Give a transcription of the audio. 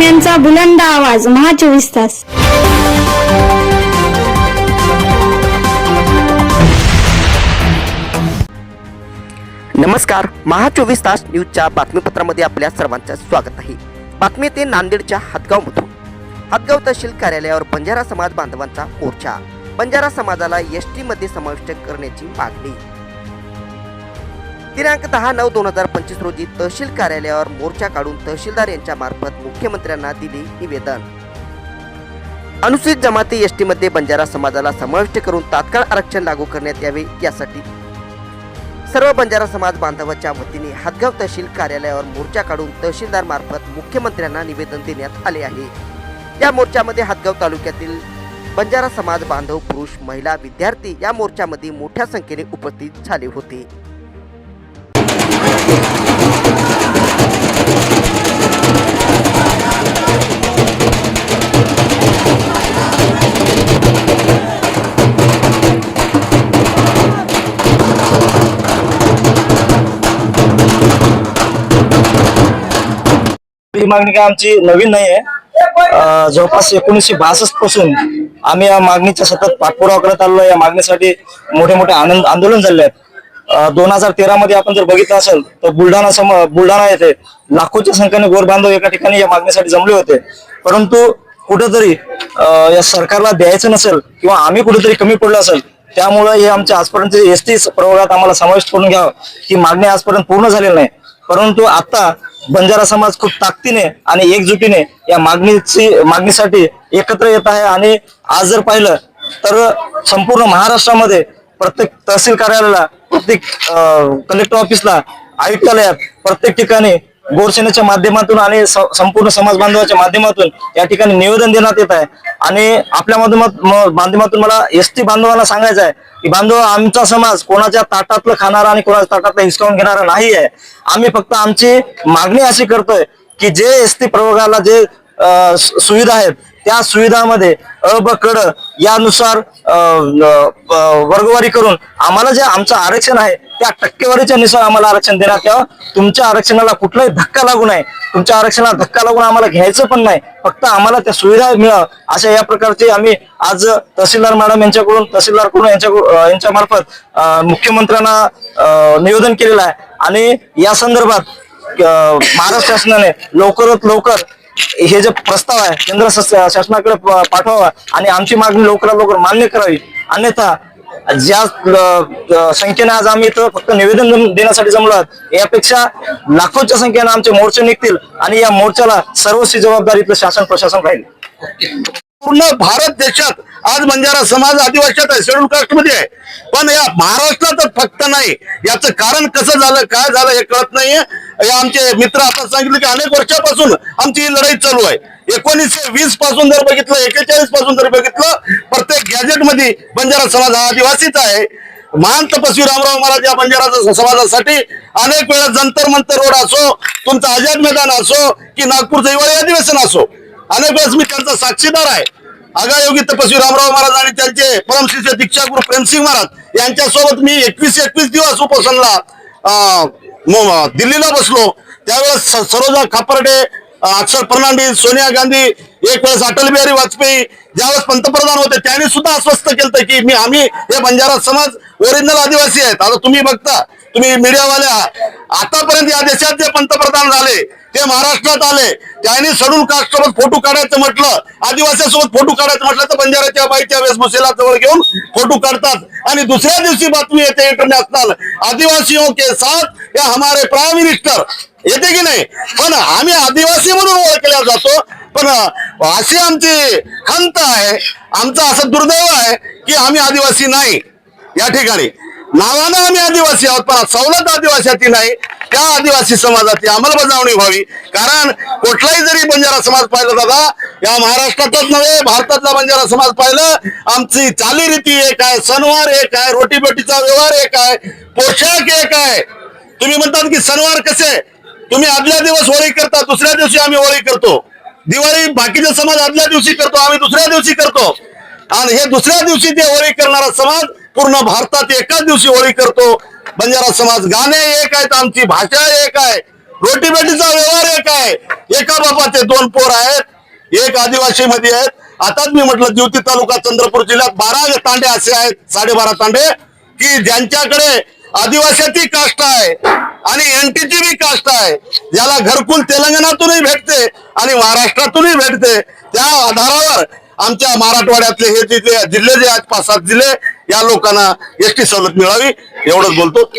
बातम्यांचा बुलंद आवाज महा चोवीस तास. नमस्कार महा चोवीस तास न्यूजच्या बातमीपत्रामध्ये आपल्या सर्वांचं स्वागत आहे. बातमी ते नांदेडच्या हातगावमधून हातगाव तहसील कार्यालयावर बंजारा समाज बांधवांचा मोर्चा. बंजारा समाजाला एस टी मध्ये समाविष्ट करण्याची मागणी. दिनांक दहा नऊ दोन हजार पंचवीस रोजी तहसील कार्यालयावर मोर्चा काढून तहसीलदार यांच्या मार्फत मुख्यमंत्र्यांना दिले निवेदन. अनुसूचित जमाती एसमध्ये बंजारा समाजाला समाविष्ट करून तात्काळ आरक्षण लागू करण्यात यावे यासाठी. सर्व बंजारा समाज बांधवाच्या वतीने हातगाव तहसील कार्यालयावर मोर्चा काढून तहसीलदार मार्फत मुख्यमंत्र्यांना निवेदन देण्यात आले आहे. या मोर्चामध्ये हातगाव तालुक्यातील बंजारा समाज बांधव पुरुष महिला विद्यार्थी या मोर्चामध्ये मोठ्या संख्येने उपस्थित झाले होते. मागणी काय आमची नवीन नाही आहे जवळपास एकोणीसशे बासष्टपासून आम्ही या मागणीचा सतत पाठपुरावा करत आलो या मागणीसाठी मोठे मोठे आनंद आंदोलन झाले आहेत. दोन हजार तेरा मध्ये आपण जर बघितलं असेल तर बुलढाणा सम बुलढाणा येथे लाखोच्या संख्येने गोर बांधव एका ठिकाणी या मागणीसाठी जमले होते. परंतु कुठेतरी या सरकारला द्यायचं नसेल किंवा आम्ही कुठेतरी कमी पडलो असेल त्यामुळे हे आमच्या आजपर्यंत एस टी प्रवर्गात आम्हाला समाविष्ट करून घ्यावं. ही मागणी आजपर्यंत पूर्ण झालेली नाही. परंतु आता बंजारा समाज खूप ताकदीने आणि एकजुटीने या मागणीची मागणीसाठी एकत्र येत आहे आणि आज जर पाहिलं तर संपूर्ण महाराष्ट्रामध्ये प्रत्येक तहसील कार्यालयाला प्रत्येक कलेक्टर ऑफिसला आयुक्तालयात प्रत्येक ठिकाणी गोरसेनेच्या माध्यमातून आणि स- संपूर्ण समाज बांधवाच्या माध्यमातून या ठिकाणी निवेदन देण्यात येत आहे. आणि आपल्या माध्यमात म- माध्यमातून मला एस टी बांधवांना सांगायचं आहे की बांधव आमचा समाज कोणाच्या ताटातलं खाणारा आणि कोणाच्या ताटातलं हिसकावून घेणारा नाही आहे. आम्ही फक्त आमची मागणी अशी करतोय की जे एस टी प्रवर्गाला जे सुविधा आहेत त्या सुविधामध्ये अ ब कड यानुसार वर्गवारी करून आम्हाला जे आमचं आरक्षण आहे त्या टक्केवारीच्या नुसार आम्हाला आरक्षण देण्यात यावं. तुमच्या आरक्षणाला कुठलाही धक्का लागू नये. तुमच्या आरक्षणाला धक्का लागून आम्हाला घ्यायचं पण नाही. फक्त आम्हाला त्या सुविधा मिळावं अशा या प्रकारचे आम्ही आज तहसीलदार मॅडम यांच्याकडून तहसीलदारकडून यांच्या यांच्या मार्फत मुख्यमंत्र्यांना निवेदन केलेलं आहे. आणि या संदर्भात महाराष्ट्र शासनाने लवकरात लवकर हे जे प्रस्ताव आहे केंद्र शासनाकडे पाठवावा आणि आमची मागणी लवकरात लवकर मान्य करावी. अन्यथा ज्या संख्येने आज आम्ही इथं फक्त निवेदन देण्यासाठी जमलो आहोत यापेक्षा लाखोच्या संख्येने आमचे मोर्चे निघतील आणि या मोर्चाला सर्वस्वी जबाबदारी इथलं शासन प्रशासन राहील. पूर्ण भारत देशात आज बंजारा समाज आदिवासीत आहे शेड्यूल कास्टमध्ये आहे. पण या महाराष्ट्रातच फक्त नाही. याचं कारण कसं झालं काय झालं हे कळत नाहीये. या आमचे मित्र आता सांगितले की अनेक वर्षापासून आमची ही लढाई चालू आहे. एकोणीसशे वीसपासून जर बघितलं एकेचाळीसपासून जर बघितलं प्रत्येक गॅजेटमध्ये बंजारा समाज हा आदिवासीच आहे. महान तपस्वी रामराव महाराज या बंजारा समाजासाठी अनेक वेळा जंतर मंतर रोड असो तुमचं आझाद मैदान असो की नागपूरचं हिवाळी अधिवेशन असो अनेक वेळेस मी त्यांचा साक्षीदार आहे. आगायोगी तपस्वी रामराव महाराज आणि त्यांचे परमशिष्य दीक्षागुरु प्रेमसिंग महाराज यांच्यासोबत मी एकवीस एकवीस दिवस उपोषणला अं, दिल्लीला बसलो. त्यावेळेस सरोजा खापर्डे अक्षर फर्नांडिस सोनिया गांधी एक वेळेस अटल बिहारी वाजपेयी ज्यावेळेस पंतप्रधान होते त्यांनी सुद्धा आश्वस्त केलं की मी आम्ही हे बंजारा समाज ओरिजिनल आदिवासी आहेत. आता तुम्ही बघता तुम्ही मीडियावाले आहात आतापर्यंत या देशात जे पंतप्रधान झाले ते महाराष्ट्रात आले. त्यांनी सडून कास्ट सोबत फोटो काढायचं म्हटलं. आदिवासीसोबत फोटो काढायचं म्हटलं तर बंजाराच्या बाईच्या वेशभूषेला जवळ घेऊन फोटो काढतात. आणि दुसऱ्या दिवशी बातमी येते इंटरनॅशनल आदिवासियों हो के साथ या हमारे प्राईम मिनिस्टर येते की नाही? पण आम्ही आदिवासी म्हणून ओळखल्या जातो. पण अशी आमची खंत आहे. आमचं असं दुर्दैव आहे की आम्ही आदिवासी नाही. या ठिकाणी. नावानं आम्ही आदिवासी आहोत पण सवलत आदिवासी नाही. त्या आदिवासी समाजाची अंमलबजावणी व्हावी. कारण कुठलाही जरी बंजारा समाज पाहिला दादा या महाराष्ट्रातच नव्हे भारतातला बंजारा समाज पाहिलं आमची चालीरीती एक आहे सणवार एक आहे रोटीबेटीचा व्यवहार एक आहे पोशाख एक आहे. तुम्ही म्हणतात की सणवार कसे? तुम्ही आदल्या दिवस होळी करता दुसऱ्या दिवशी आम्ही होळी करतो. दिवाळी बाकीचा समाज आदल्या दिवशी करतो आम्ही दुसऱ्या दिवशी करतो. आणि हे दुसऱ्या दिवशी ते होळी करणारा समाज पूर्ण भारतात एकाच दिवशी होळी करतो. बंजारा समाज गाणे एक आहेत आमची भाषा एक आहे रोटीबेटीचा व्यवहार एक आहे. एका बापाचे दोन पोर आहेत एक आदिवासी मध्ये आहेत. आताच मी म्हटलं ज्योती तालुका चंद्रपूर जिल्ह्यात बारा तांडे असे आहेत साडेबारा तांडे की ज्यांच्याकडे आदिवासीची कास्ट आहे आणि एनटीची बी कास्ट आहे. ज्याला घरकुल तेलंगणातूनही भेटते आणि महाराष्ट्रातूनही भेटते. त्या आधारावर आमच्या मराठवाड्यातले हे तिथे जिल्हे जे आहेत पाच सात जिल्हे या लोकांना एसटी सवलत मिळावी एवढंच बोलतो.